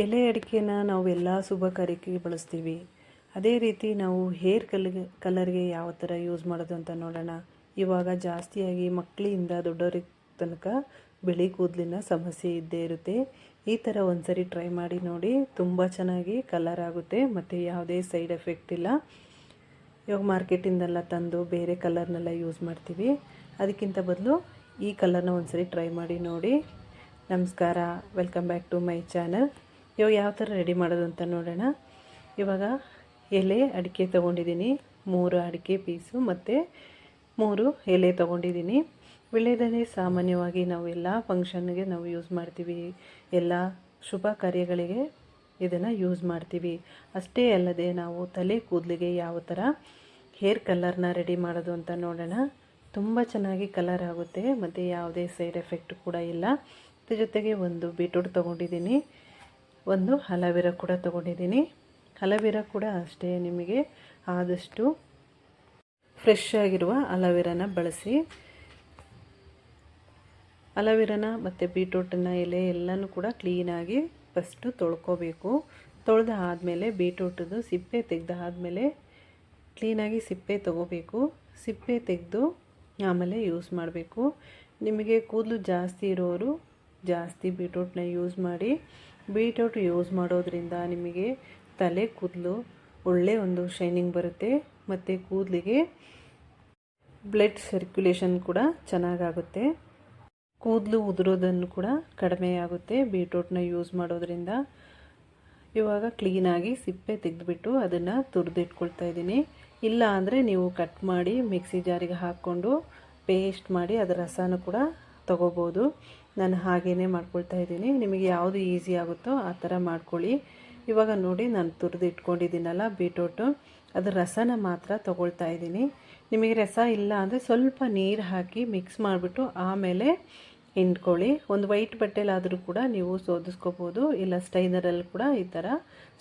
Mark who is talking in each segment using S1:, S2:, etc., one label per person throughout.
S1: ಎಲೆ ಅಡಿಕೆನ ನಾವು ಎಲ್ಲ ಶುಭ ಕಾರ್ಯಕ್ಕೆ ಬಳಸ್ತೀವಿ. ಅದೇ ರೀತಿ ನಾವು ಹೇರ್ ಕಲ್ಗೆ ಕಲರ್ಗೆ ಯಾವ ಥರ ಯೂಸ್ ಮಾಡೋದು ಅಂತ ನೋಡೋಣ. ಇವಾಗ ಜಾಸ್ತಿಯಾಗಿ ಮಕ್ಕಳಿಂದ ದೊಡ್ಡವ್ರಿಗೆ ತನಕ ಬಿಳಿ ಕೂದಲಿನ ಸಮಸ್ಯೆ ಇದ್ದೇ ಇರುತ್ತೆ. ಈ ಥರ ಒಂದ್ಸರಿ ಟ್ರೈ ಮಾಡಿ ನೋಡಿ, ತುಂಬ ಚೆನ್ನಾಗಿ ಕಲರ್ ಆಗುತ್ತೆ, ಮತ್ತು ಯಾವುದೇ ಸೈಡ್ ಎಫೆಕ್ಟ್ ಇಲ್ಲ. ಇವಾಗ ಮಾರ್ಕೆಟಿಂದೆಲ್ಲ ತಂದು ಬೇರೆ ಕಲರ್ನೆಲ್ಲ ಯೂಸ್ ಮಾಡ್ತೀವಿ. ಅದಕ್ಕಿಂತ ಬದಲು ಈ ಕಲರ್ನ ಒಂದ್ಸರಿ ಟ್ರೈ ಮಾಡಿ ನೋಡಿ. ನಮಸ್ಕಾರ, welcome back to my channel. ಇವಾಗ ಯಾವ ಥರ ರೆಡಿ ಮಾಡೋದು ಅಂತ ನೋಡೋಣ. ಇವಾಗ ಎಲೆ ಅಡಿಕೆ ತೊಗೊಂಡಿದ್ದೀನಿ. ಮೂರು ಅಡಿಕೆ ಪೀಸು ಮತ್ತು ಮೂರು ಎಲೆ ತೊಗೊಂಡಿದ್ದೀನಿ. ವಿಳ್ಯದೆಲೆ ಸಾಮಾನ್ಯವಾಗಿ ನಾವು ಎಲ್ಲ ಫಂಕ್ಷನ್ಗೆ ನಾವು ಯೂಸ್ ಮಾಡ್ತೀವಿ. ಎಲ್ಲ ಶುಭ ಕಾರ್ಯಗಳಿಗೆ ಇದನ್ನು ಯೂಸ್ ಮಾಡ್ತೀವಿ. ಅಷ್ಟೇ ಅಲ್ಲದೆ ನಾವು ತಲೆ ಕೂದಲಿಗೆ ಯಾವ ಥರ ಹೇರ್ ಕಲರ್ನ ರೆಡಿ ಮಾಡೋದು ಅಂತ ನೋಡೋಣ. ತುಂಬ ಚೆನ್ನಾಗಿ ಕಲರ್ ಆಗುತ್ತೆ. ಮತ್ತು ಯಾವುದೇ ಸೈಡ್ ಎಫೆಕ್ಟ್ ಕೂಡ ಇಲ್ಲ. ಜೊತೆಗೆ ಒಂದು ಬೀಟ್ರೂಟ್ ತೊಗೊಂಡಿದ್ದೀನಿ. ಒಂದು ಹಲವಿರ ಕೂಡ ತಗೊಂಡಿದ್ದೀನಿ. ಹಲವಿರ ಕೂಡ ಅಷ್ಟೇ ನಿಮಗೆ ಆದಷ್ಟು ಫ್ರೆಶ್ ಆಗಿರುವ ಅಲವಿರನ ಬಳಸಿ. ಅಲವಿರನ ಮತ್ತು ಬೀಟ್ರೂಟನ್ನ ಎಲೆ ಎಲ್ಲನೂ ಕೂಡ ಕ್ಲೀನಾಗಿ ಫಸ್ಟು ತೊಳ್ಕೋಬೇಕು. ತೊಳೆದ ಆದಮೇಲೆ ಬೀಟ್ರೂಟದು ಸಿಪ್ಪೆ ತೆಗೆದ ಆದಮೇಲೆ ಕ್ಲೀನಾಗಿ ಸಿಪ್ಪೆ ತೊಗೋಬೇಕು. ಸಿಪ್ಪೆ ತೆಗೆದು ಆಮೇಲೆ ಯೂಸ್ ಮಾಡಬೇಕು. ನಿಮಗೆ ಕೂದಲು ಜಾಸ್ತಿ ಇರೋರು ಜಾಸ್ತಿ ಬೀಟ್ರೂಟ್ನ ಯೂಸ್ ಮಾಡಿ. ಬೀಟ್ರೂಟ್ ಯೂಸ್ ಮಾಡೋದ್ರಿಂದ ನಿಮಗೆ ತಲೆ, ಕೂದಲು ಒಳ್ಳೆ ಒಂದು ಶೈನಿಂಗ್ ಬರುತ್ತೆ ಮತ್ತು ಕೂದಲಿಗೆ ಬ್ಲಡ್ ಸರ್ಕ್ಯುಲೇಷನ್ ಕೂಡ ಚೆನ್ನಾಗಾಗುತ್ತೆ. ಕೂದಲು ಉದುರೋದನ್ನು ಕೂಡ ಕಡಿಮೆ ಆಗುತ್ತೆ ಬೀಟ್ರೂಟ್ನ ಯೂಸ್ ಮಾಡೋದ್ರಿಂದ. ಇವಾಗ ಕ್ಲೀನಾಗಿ ಸಿಪ್ಪೆ ತೆಗೆದುಬಿಟ್ಟು ಅದನ್ನು ತುರಿದಿಟ್ಕೊಳ್ತಾ ಇದ್ದೀನಿ. ಇಲ್ಲ ಅಂದರೆ ನೀವು ಕಟ್ ಮಾಡಿ ಮಿಕ್ಸಿ ಜಾರಿಗೆ ಹಾಕ್ಕೊಂಡು ಪೇಸ್ಟ್ ಮಾಡಿ ಅದರ ರಸನೂ ಕೂಡ ತೊಗೋಬೋದು. ನಾನು ಹಾಗೇ ಮಾಡ್ಕೊಳ್ತಾ ಇದ್ದೀನಿ. ನಿಮಗೆ ಯಾವುದು ಈಸಿ ಆಗುತ್ತೋ ಆ ಥರ ಮಾಡ್ಕೊಳ್ಳಿ. ಇವಾಗ ನೋಡಿ ನಾನು ತುರಿದು ಇಟ್ಕೊಂಡಿದ್ದೀನಲ್ಲ ಬೀಟ್ರೂಟು. ಅದು ರಸನ ಮಾತ್ರ ತೊಗೊಳ್ತಾ ಇದ್ದೀನಿ. ನಿಮಗೆ ರಸ ಇಲ್ಲ ಅಂದರೆ ಸ್ವಲ್ಪ ನೀರು ಹಾಕಿ ಮಿಕ್ಸ್ ಮಾಡಿಬಿಟ್ಟು ಆಮೇಲೆ ಹಿಂಡ್ಕೊಳ್ಳಿ. ಒಂದು ವೈಟ್ ಬಟ್ಟೆಲಾದರೂ ಕೂಡ ನೀವು ಸೋದಿಸ್ಕೋಬೋದು. ಇಲ್ಲ ಸ್ಟೈನರಲ್ಲಿ ಕೂಡ ಈ ಥರ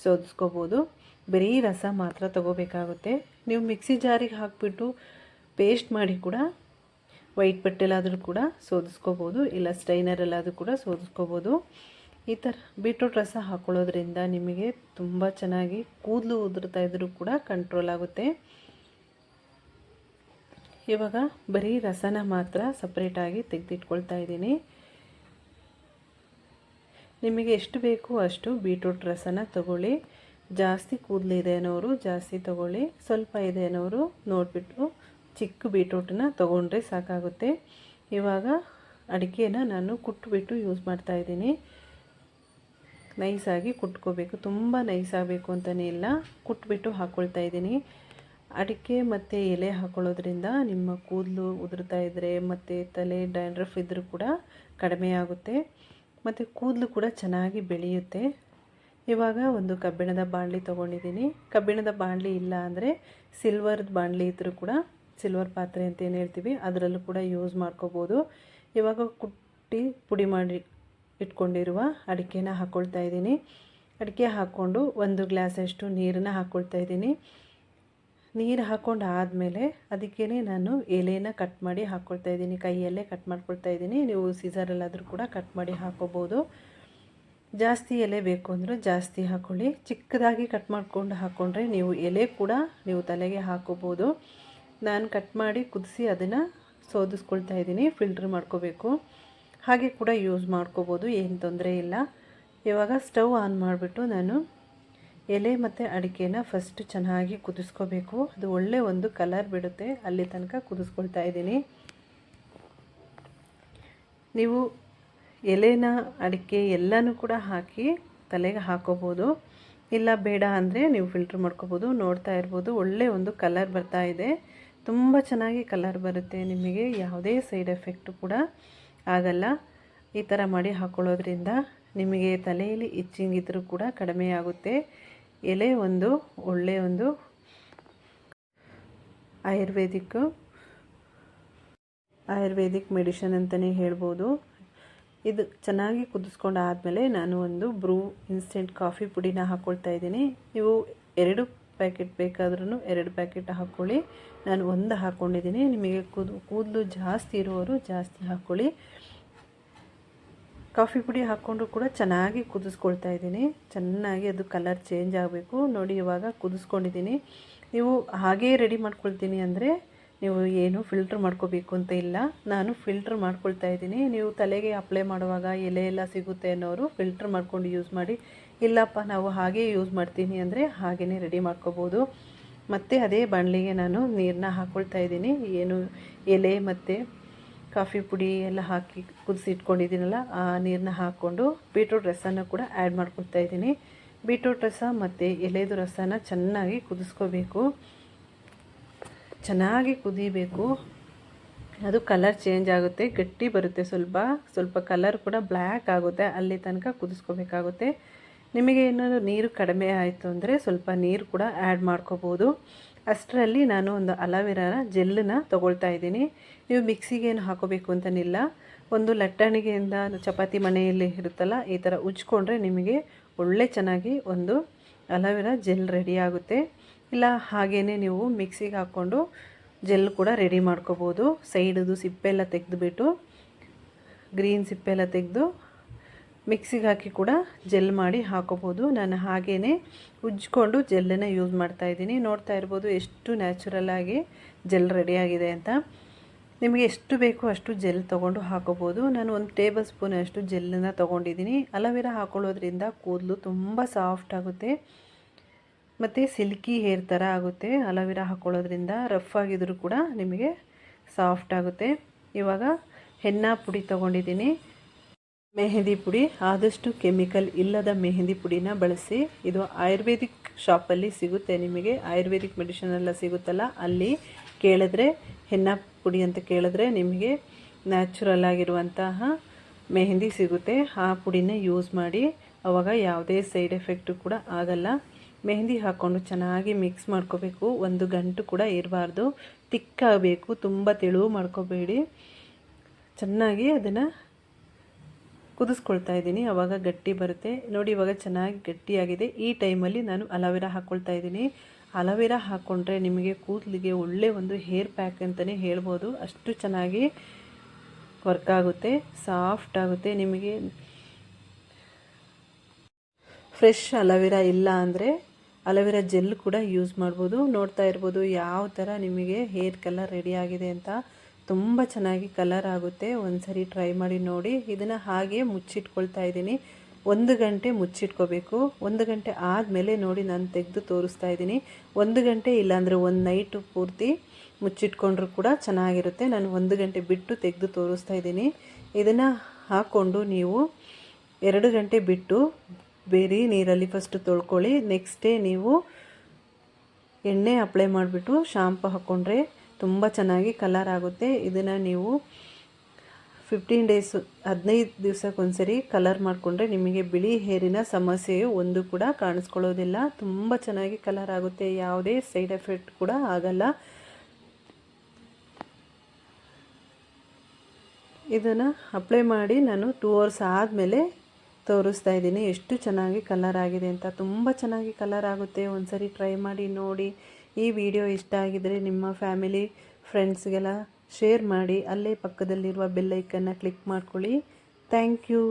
S1: ಸೋದಿಸ್ಕೋಬೋದು. ಬರೀ ರಸ ಮಾತ್ರ ತೊಗೋಬೇಕಾಗುತ್ತೆ. ನೀವು ಮಿಕ್ಸಿ ಜಾರಿಗೆ ಹಾಕಿಬಿಟ್ಟು ಪೇಸ್ಟ್ ಮಾಡಿ ಕೂಡ ವೈಟ್ ಬಟ್ಟೆಲಾದರೂ ಕೂಡ ಸೋದಿಸ್ಕೋಬೋದು, ಇಲ್ಲ ಸ್ಟೈನರಲ್ಲಾದರೂ ಕೂಡ ಸೋದಿಸ್ಕೋಬೋದು. ಈ ಥರ ಬೀಟ್ರೂಟ್ ರಸ ಹಾಕ್ಕೊಳ್ಳೋದ್ರಿಂದ ನಿಮಗೆ ತುಂಬ ಚೆನ್ನಾಗಿ ಕೂದಲು ಉದುರ್ತಾ ಇದ್ದರೂ ಕೂಡ ಕಂಟ್ರೋಲ್ ಆಗುತ್ತೆ. ಇವಾಗ ಬರೀ ರಸನ ಮಾತ್ರ ಸಪ್ರೇಟಾಗಿ ತೆಗೆದಿಟ್ಕೊಳ್ತಾ ಇದ್ದೀನಿ. ನಿಮಗೆ ಎಷ್ಟು ಬೇಕು ಅಷ್ಟು ಬೀಟ್ರೂಟ್ ರಸನ ತಗೊಳ್ಳಿ. ಜಾಸ್ತಿ ಕೂದಲಿದೆ ಅನ್ನೋರು ಜಾಸ್ತಿ ತಗೊಳ್ಳಿ. ಸ್ವಲ್ಪ ಇದೆ ಅನ್ನೋರು ನೋಡಿಬಿಟ್ಟು ಚಿಕ್ಕ ಬೀಟ್ರೂಟನ್ನ ತೊಗೊಂಡ್ರೆ ಸಾಕಾಗುತ್ತೆ. ಇವಾಗ ಅಡಿಕೆನ ನಾನು ಕುಟ್ಬಿಟ್ಟು ಯೂಸ್ ಮಾಡ್ತಾ ಇದ್ದೀನಿ. ನೈಸಾಗಿ ಕುಟ್ಕೋಬೇಕು. ತುಂಬ ನೈಸ್ ಆಗಬೇಕು ಅಂತಲೇ ಇಲ್ಲ. ಕುಟ್ಬಿಟ್ಟು ಹಾಕ್ಕೊಳ್ತಾ ಇದ್ದೀನಿ. ಅಡಿಕೆ ಮತ್ತು ಎಲೆ ಹಾಕೊಳ್ಳೋದ್ರಿಂದ ನಿಮ್ಮ ಕೂದಲು ಉದುರ್ತಾ ಇದ್ದರೆ ಮತ್ತು ತಲೆ ಡ್ಯಾಂಡ್ರಫ್ ಇದ್ದರೂ ಕೂಡ ಕಡಿಮೆ ಆಗುತ್ತೆ. ಮತ್ತು ಕೂದಲು ಕೂಡ ಚೆನ್ನಾಗಿ ಬೆಳೆಯುತ್ತೆ. ಇವಾಗ ಒಂದು ಕಬ್ಬಿಣದ ಬಾಣಲಿ ತೊಗೊಂಡಿದ್ದೀನಿ. ಕಬ್ಬಿಣದ ಬಾಣಲಿ ಇಲ್ಲ ಅಂದರೆ ಸಿಲ್ವರ್ದ ಬಾಣಲಿ ಇದ್ದರೂ ಕೂಡ ಸಿಲ್ವರ್ ಪಾತ್ರೆ ಅಂತ ಏನು ಹೇಳ್ತೀವಿ, ಅದರಲ್ಲೂ ಕೂಡ ಯೂಸ್ ಮಾಡ್ಕೋಬೋದು. ಇವಾಗ ಕುಟ್ಟಿ ಪುಡಿ ಮಾಡಿ ಇಟ್ಕೊಂಡಿರುವ ಅಡಿಕೆನ ಹಾಕ್ಕೊಳ್ತಾ ಇದ್ದೀನಿ. ಅಡಿಕೆ ಹಾಕ್ಕೊಂಡು ಒಂದು ಗ್ಲಾಸಷ್ಟು ನೀರನ್ನ ಹಾಕ್ಕೊಳ್ತಾ ಇದ್ದೀನಿ. ನೀರು ಹಾಕ್ಕೊಂಡು ಆದಮೇಲೆ ಅದಕ್ಕೇ ನಾನು ಎಲೆನ ಕಟ್ ಮಾಡಿ ಹಾಕ್ಕೊಳ್ತಾ ಇದ್ದೀನಿ. ಕೈಯಲ್ಲೇ ಕಟ್ ಮಾಡ್ಕೊಳ್ತಾ ಇದ್ದೀನಿ. ನೀವು ಸೀಸರಲ್ಲಾದರೂ ಕೂಡ ಕಟ್ ಮಾಡಿ ಹಾಕ್ಕೋಬೋದು ಜಾಸ್ತಿ ಎಲೆ ಬೇಕು ಅಂದರೆ ಜಾಸ್ತಿ ಹಾಕ್ಕೊಳ್ಳಿ ಚಿಕ್ಕದಾಗಿ ಕಟ್ ಮಾಡಿಕೊಂಡು ಹಾಕ್ಕೊಂಡ್ರೆ ನೀವು ಎಲೆ ಕೂಡ ನೀವು ತಲೆಗೆ ಹಾಕೋಬೋದು. ನಾನು ಕಟ್ ಮಾಡಿ ಕುದಿಸಿ ಅದನ್ನು ಸೋದಿಸ್ಕೊಳ್ತಾ ಇದ್ದೀನಿ ಫಿಲ್ಟ್ರ್ ಮಾಡ್ಕೋಬೇಕು. ಹಾಗೆ ಕೂಡ ಯೂಸ್ ಮಾಡ್ಕೋಬೋದು, ಏನು ತೊಂದರೆ ಇಲ್ಲ. ಇವಾಗ ಸ್ಟವ್ ಆನ್ ಮಾಡಿಬಿಟ್ಟು ನಾನು ಎಲೆ ಮತ್ತು ಅಡಿಕೆನ ಫಸ್ಟ್ ಚೆನ್ನಾಗಿ ಕುದಿಸ್ಕೋಬೇಕು. ಅದು ಒಳ್ಳೆ ಒಂದು ಕಲರ್ ಬಿಡುತ್ತೆ, ಅಲ್ಲಿ ತನಕ ಕುದಿಸ್ಕೊಳ್ತಾ ಇದ್ದೀನಿ. ನೀವು ಎಲೆನ, ಅಡಿಕೆ ಎಲ್ಲನೂ ಕೂಡ ಹಾಕಿ ತಲೆಗೆ ಹಾಕೋಬೋದು. ಇಲ್ಲ ಬೇಡ ಅಂದರೆ ನೀವು ಫಿಲ್ಟ್ರ್ ಮಾಡ್ಕೋಬೋದು, ನೋಡ್ತಾ ಇರ್ಬೋದು, ಒಳ್ಳೆ ಒಂದು ಕಲರ್ ಬರ್ತಾ ಇದೆ. ತುಂಬ ಚೆನ್ನಾಗಿ ಕಲರ್ ಬರುತ್ತೆ, ನಿಮಗೆ ಯಾವುದೇ ಸೈಡ್ ಎಫೆಕ್ಟು ಕೂಡ ಆಗಲ್ಲ. ಈ ಥರ ಮಾಡಿ ಹಾಕ್ಕೊಳ್ಳೋದ್ರಿಂದ ನಿಮಗೆ ತಲೆಯಲ್ಲಿ ಇಚ್ಚಿಂಗ್ ಇದ್ದರೂ ಕೂಡ ಕಡಿಮೆ ಆಗುತ್ತೆ. ಎಲೆ ಒಂದು ಒಳ್ಳೆಯ ಒಂದು ಆಯುರ್ವೇದಿಕ್ ಆಯುರ್ವೇದಿಕ್ ಮೆಡಿಷನ್ ಅಂತಲೇ ಹೇಳ್ಬೋದು. ಇದು ಚೆನ್ನಾಗಿ ಕುದಿಸ್ಕೊಂಡು ಆದಮೇಲೆ ನಾನು ಒಂದು ಬ್ರೂ ಇನ್ಸ್ಟೆಂಟ್ ಕಾಫಿ ಪುಡಿನ ಹಾಕ್ಕೊಳ್ತಾ ಇದ್ದೀನಿ. ನೀವು ಎರಡು ಪ್ಯಾಕೆಟ್ ಬೇಕಾದ್ರೂ ಎರಡು ಪ್ಯಾಕೆಟ್ ಹಾಕ್ಕೊಳ್ಳಿ ನಾನು ಒಂದು ಹಾಕ್ಕೊಂಡಿದ್ದೀನಿ ನಿಮಗೆ ಕೂದು, ಕೂದಲು ಜಾಸ್ತಿ ಇರುವವರು ಜಾಸ್ತಿ ಹಾಕ್ಕೊಳ್ಳಿ ಕಾಫಿ ಪುಡಿ ಹಾಕ್ಕೊಂಡು ಕೂಡ ಚೆನ್ನಾಗಿ ಕುದಿಸ್ಕೊಳ್ತಾ ಇದ್ದೀನಿ. ಚೆನ್ನಾಗಿ ಅದು ಕಲರ್ ಚೇಂಜ್ ಆಗಬೇಕು. ನೋಡಿ ಇವಾಗ ಕುದಿಸ್ಕೊಂಡಿದ್ದೀನಿ. ನೀವು ಹಾಗೇ ರೆಡಿ ಮಾಡ್ಕೊಳ್ತೀನಿ ಅಂದರೆ ನೀವು ಏನು ಫಿಲ್ಟ್ರ್ ಮಾಡ್ಕೋಬೇಕು ಅಂತ ಇಲ್ಲ. ನಾನು ಫಿಲ್ಟ್ರ್ ಮಾಡ್ಕೊಳ್ತಾ ಇದ್ದೀನಿ. ನೀವು ತಲೆಗೆ ಅಪ್ಲೈ ಮಾಡುವಾಗ ಎಲೆ ಎಲ್ಲ ಸಿಗುತ್ತೆ ಅನ್ನೋರು ಫಿಲ್ಟ್ರ್ ಮಾಡ್ಕೊಂಡು ಯೂಸ್ ಮಾಡಿ. ಇಲ್ಲಪ್ಪ, ನಾವು ಹಾಗೇ ಯೂಸ್ ಮಾಡ್ತೀನಿ ಅಂದರೆ ಹಾಗೆಯೇ ರೆಡಿ ಮಾಡ್ಕೋಬೋದು. ಮತ್ತು ಅದೇ ಬಾಣಲಿಗೆ ನಾನು ನೀರನ್ನ ಹಾಕ್ಕೊಳ್ತಾ ಇದ್ದೀನಿ. ಏನು ಎಲೆ ಮತ್ತು ಕಾಫಿ ಪುಡಿ ಎಲ್ಲ ಹಾಕಿ ಕುದಿಸಿ ಇಟ್ಕೊಂಡಿದ್ದೀನಲ್ಲ, ಆ ನೀರನ್ನ ಹಾಕ್ಕೊಂಡು ಬೀಟ್ರೂಟ್ ರಸನ ಕೂಡ ಆ್ಯಡ್ ಮಾಡ್ಕೊಳ್ತಾ ಇದ್ದೀನಿ. ಬೀಟ್ರೂಟ್ ರಸ ಮತ್ತು ಎಲೆದು ರಸನ ಚೆನ್ನಾಗಿ ಕುದಿಸ್ಕೋಬೇಕು. ಚೆನ್ನಾಗಿ ಕುದಿಬೇಕು. ಅದು ಕಲರ್ ಚೇಂಜ್ ಆಗುತ್ತೆ, ಗಟ್ಟಿ ಬರುತ್ತೆ ಸ್ವಲ್ಪ. ಸ್ವಲ್ಪ ಕಲರ್ ಕೂಡ ಬ್ಲ್ಯಾಕ್ ಆಗುತ್ತೆ, ಅಲ್ಲಿ ತನಕ ಕುದಿಸ್ಕೋಬೇಕಾಗುತ್ತೆ. ನಿಮಗೆ ಏನಾದರೂ ನೀರು ಕಡಿಮೆ ಆಯಿತು ಅಂದರೆ ಸ್ವಲ್ಪ ನೀರು ಕೂಡ ಆ್ಯಡ್ ಮಾಡ್ಕೋಬೋದು. ಅಷ್ಟರಲ್ಲಿ ನಾನು ಒಂದು ಅಲವೆರಾನ ಜೆಲ್ಲನ್ನ ತೊಗೊಳ್ತಾ ಇದ್ದೀನಿ. ನೀವು ಮಿಕ್ಸಿಗೆ ಏನು ಹಾಕೋಬೇಕು ಅಂತನಿಲ್ಲ. ಒಂದು ಲಟ್ಟಣಿಗೆಯಿಂದ ಚಪಾತಿ ಮನೆಯಲ್ಲಿ ಇರುತ್ತಲ್ಲ, ಈ ಥರ ಉಜ್ಕೊಂಡ್ರೆ ನಿಮಗೆ ಒಳ್ಳೆ ಚೆನ್ನಾಗಿ ಒಂದು ಅಲವೆರಾ ಜೆಲ್ ರೆಡಿ ಆಗುತ್ತೆ. ಇಲ್ಲ ಹಾಗೇ ನೀವು ಮಿಕ್ಸಿಗೆ ಹಾಕ್ಕೊಂಡು ಜೆಲ್ ಕೂಡ ರೆಡಿ ಮಾಡ್ಕೋಬೋದು. ಸೈಡದು ಸಿಪ್ಪೆಲ್ಲ ತೆಗೆದುಬಿಟ್ಟು, ಗ್ರೀನ್ ಸಿಪ್ಪೆಲ್ಲ ತೆಗೆದು ಮಿಕ್ಸಿಗೆ ಹಾಕಿ ಕೂಡ ಜೆಲ್ ಮಾಡಿ ಹಾಕೋಬೋದು. ನಾನು ಹಾಗೇ ಉಜ್ಕೊಂಡು ಜೆಲ್ಲನ್ನು ಯೂಸ್ ಮಾಡ್ತಾ ಇದ್ದೀನಿ. ನೋಡ್ತಾ ಇರ್ಬೋದು ಎಷ್ಟು ನ್ಯಾಚುರಲ್ಲಾಗಿ ಜೆಲ್ ರೆಡಿಯಾಗಿದೆ ಅಂತ. ನಿಮಗೆ ಎಷ್ಟು ಬೇಕೋ ಅಷ್ಟು ಜೆಲ್ ತೊಗೊಂಡು ಹಾಕೋಬೋದು. ನಾನು ಒಂದು ಟೇಬಲ್ ಸ್ಪೂನ್ ಅಷ್ಟು ಜೆಲ್ಲನ್ನು ತೊಗೊಂಡಿದ್ದೀನಿ. ಅಲೋವೆರಾ ಹಾಕೊಳ್ಳೋದ್ರಿಂದ ಕೂದಲು ತುಂಬ ಸಾಫ್ಟ್ ಆಗುತ್ತೆ. ಮತ್ತು ಸಿಲ್ಕಿ ಹೇರ್ ಥರ ಆಗುತ್ತೆ. ಅಲೋವೆರಾ ಹಾಕ್ಕೊಳ್ಳೋದ್ರಿಂದ ರಫ್ ಆಗಿದ್ರು ಕೂಡ ನಿಮಗೆ ಸಾಫ್ಟ್ ಆಗುತ್ತೆ. ಇವಾಗ ಹೆನ್ನ ಪುಡಿ ತೊಗೊಂಡಿದ್ದೀನಿ. ಮೆಹೆಂದಿ ಪುಡಿ. ಆದಷ್ಟು ಕೆಮಿಕಲ್ ಇಲ್ಲದ ಮೆಹೆಂದಿ ಪುಡಿನ ಬಳಸಿ. ಇದು ಆಯುರ್ವೇದಿಕ್ ಶಾಪಲ್ಲಿ ಸಿಗುತ್ತೆ. ನಿಮಗೆ ಆಯುರ್ವೇದಿಕ್ ಮೆಡಿಷನ್ ಎಲ್ಲ ಸಿಗುತ್ತಲ್ಲ, ಅಲ್ಲಿ ಕೇಳಿದ್ರೆ ಹೆನ್ನ ಪುಡಿ ಅಂತ ಕೇಳಿದ್ರೆ ನಿಮಗೆ ನ್ಯಾಚುರಲ್ ಆಗಿರುವಂತಹ ಮೆಹೆಂದಿ ಸಿಗುತ್ತೆ. ಆ ಪುಡಿನ ಯೂಸ್ ಮಾಡಿ. ಅವಾಗ ಯಾವುದೇ ಸೈಡ್ ಎಫೆಕ್ಟು ಕೂಡ ಆಗಲ್ಲ. ಮೆಹಂದಿ ಹಾಕ್ಕೊಂಡು ಚೆನ್ನಾಗಿ ಮಿಕ್ಸ್ ಮಾಡ್ಕೋಬೇಕು. ಒಂದು ಗಂಟು ಕೂಡ ಇರಬಾರ್ದು. ತಿಕ್ಕಾಗಬೇಕು. ತುಂಬ ತೆಳು ಮಾಡ್ಕೋಬೇಡಿ. ಚೆನ್ನಾಗಿ ಅದನ್ನು ಕುದಿಸ್ಕೊಳ್ತಾ ಇದ್ದೀನಿ. ಆವಾಗ ಗಟ್ಟಿ ಬರುತ್ತೆ. ನೋಡಿ, ಇವಾಗ ಚೆನ್ನಾಗಿ ಗಟ್ಟಿಯಾಗಿದೆ. ಈ ಟೈಮಲ್ಲಿ ನಾನು ಅಲೋವೆರಾ ಹಾಕ್ಕೊಳ್ತಾ ಇದ್ದೀನಿ. ಅಲೋವೆರಾ ಹಾಕ್ಕೊಂಡ್ರೆ ನಿಮಗೆ ಕೂದಲಿಗೆ ಒಳ್ಳೆ ಒಂದು ಹೇರ್ ಪ್ಯಾಕ್ ಅಂತಲೇ ಹೇಳ್ಬೋದು. ಅಷ್ಟು ಚೆನ್ನಾಗಿ ವರ್ಕ್ ಆಗುತ್ತೆ. ಸಾಫ್ಟ್ ಆಗುತ್ತೆ. ನಿಮಗೆ ಫ್ರೆಶ್ ಅಲೋವೆರಾ ಇಲ್ಲ ಅಂದರೆ ಅಲೋವೆರಾ ಜೆಲ್ ಕೂಡ ಯೂಸ್ ಮಾಡ್ಬೋದು. ನೋಡ್ತಾ ಇರ್ಬೋದು ಯಾವ ಥರ ನಿಮಗೆ ಹೇರ್ ಕಲರ್ ರೆಡಿ ಆಗಿದೆ ಅಂತ. ತುಂಬ ಚೆನ್ನಾಗಿ ಕಲರ್ ಆಗುತ್ತೆ. ಒಂದು ಸರಿ ಟ್ರೈ ಮಾಡಿ ನೋಡಿ. ಇದನ್ನು ಹಾಗೆ ಮುಚ್ಚಿಟ್ಕೊಳ್ತಾ ಇದ್ದೀನಿ. ಒಂದು ಗಂಟೆ ಮುಚ್ಚಿಟ್ಕೋಬೇಕು. ಒಂದು ಗಂಟೆ ಆದಮೇಲೆ ನೋಡಿ ನಾನು ತೆಗೆದು ತೋರಿಸ್ತಾ ಇದ್ದೀನಿ. ಒಂದು ಗಂಟೆ ಇಲ್ಲಾಂದರೆ ಒಂದು ನೈಟು ಪೂರ್ತಿ ಮುಚ್ಚಿಟ್ಕೊಂಡ್ರೂ ಕೂಡ ಚೆನ್ನಾಗಿರುತ್ತೆ. ನಾನು ಒಂದು ಗಂಟೆ ಬಿಟ್ಟು ತೆಗೆದು ತೋರಿಸ್ತಾ ಇದ್ದೀನಿ. ಇದನ್ನು ಹಾಕ್ಕೊಂಡು ನೀವು ಎರಡು ಗಂಟೆ ಬಿಟ್ಟು ಬೇರೆ ನೀರಲ್ಲಿ ಫಸ್ಟ್ ತೊಳ್ಕೊಳ್ಳಿ. ನೆಕ್ಸ್ಟ್ ಡೇ ನೀವು ಎಣ್ಣೆ ಅಪ್ಲೈ ಮಾಡಿಬಿಟ್ಟು ಶಾಂಪು ಹಾಕ್ಕೊಂಡ್ರೆ ತುಂಬ ಚೆನ್ನಾಗಿ ಕಲರ್ ಆಗುತ್ತೆ. ಇದನ್ನು ನೀವು ಫಿಫ್ಟೀನ್ ಡೇಸು ಹದಿನೈದು ದಿವ್ಸಕ್ಕೊಂದ್ಸರಿ ಕಲರ್ ಮಾಡಿಕೊಂಡ್ರೆ ನಿಮಗೆ ಬಿಳಿ ಹೇರಿನ ಸಮಸ್ಯೆಯು ಒಂದು ಕೂಡ ಕಾಣಿಸ್ಕೊಳ್ಳೋದಿಲ್ಲ. ತುಂಬ ಚೆನ್ನಾಗಿ ಕಲರ್ ಆಗುತ್ತೆ. ಯಾವುದೇ ಸೈಡ್ ಎಫೆಕ್ಟ್ ಕೂಡ ಆಗಲ್ಲ. ಇದನ್ನು ಅಪ್ಲೈ ಮಾಡಿ ನಾನು ಟೂ ಅವರ್ಸ್ ಆದಮೇಲೆ ತೋರಿಸ್ತಾ ಇದ್ದೀನಿ. ಎಷ್ಟು ಚೆನ್ನಾಗಿ ಕಲರ್ ಆಗಿದೆ ಅಂತ. ತುಂಬ ಚೆನ್ನಾಗಿ ಕಲರ್ ಆಗುತ್ತೆ. ಒಂದ್ಸರಿ ಟ್ರೈ ಮಾಡಿ, ನೋಡಿ. ಈ ವಿಡಿಯೋ ಇಷ್ಟ ಆಗಿದರೆ ನಿಮ್ಮ ಫ್ಯಾಮಿಲಿ ಫ್ರೆಂಡ್ಸ್ಗೆಲ್ಲ ಶೇರ್ ಮಾಡಿ. ಅಲ್ಲೇ ಪಕ್ಕದಲ್ಲಿರುವ ಬೆಲ್ಲೈಕನ್ನು ಕ್ಲಿಕ್ ಮಾಡ್ಕೊಳ್ಳಿ. Thank you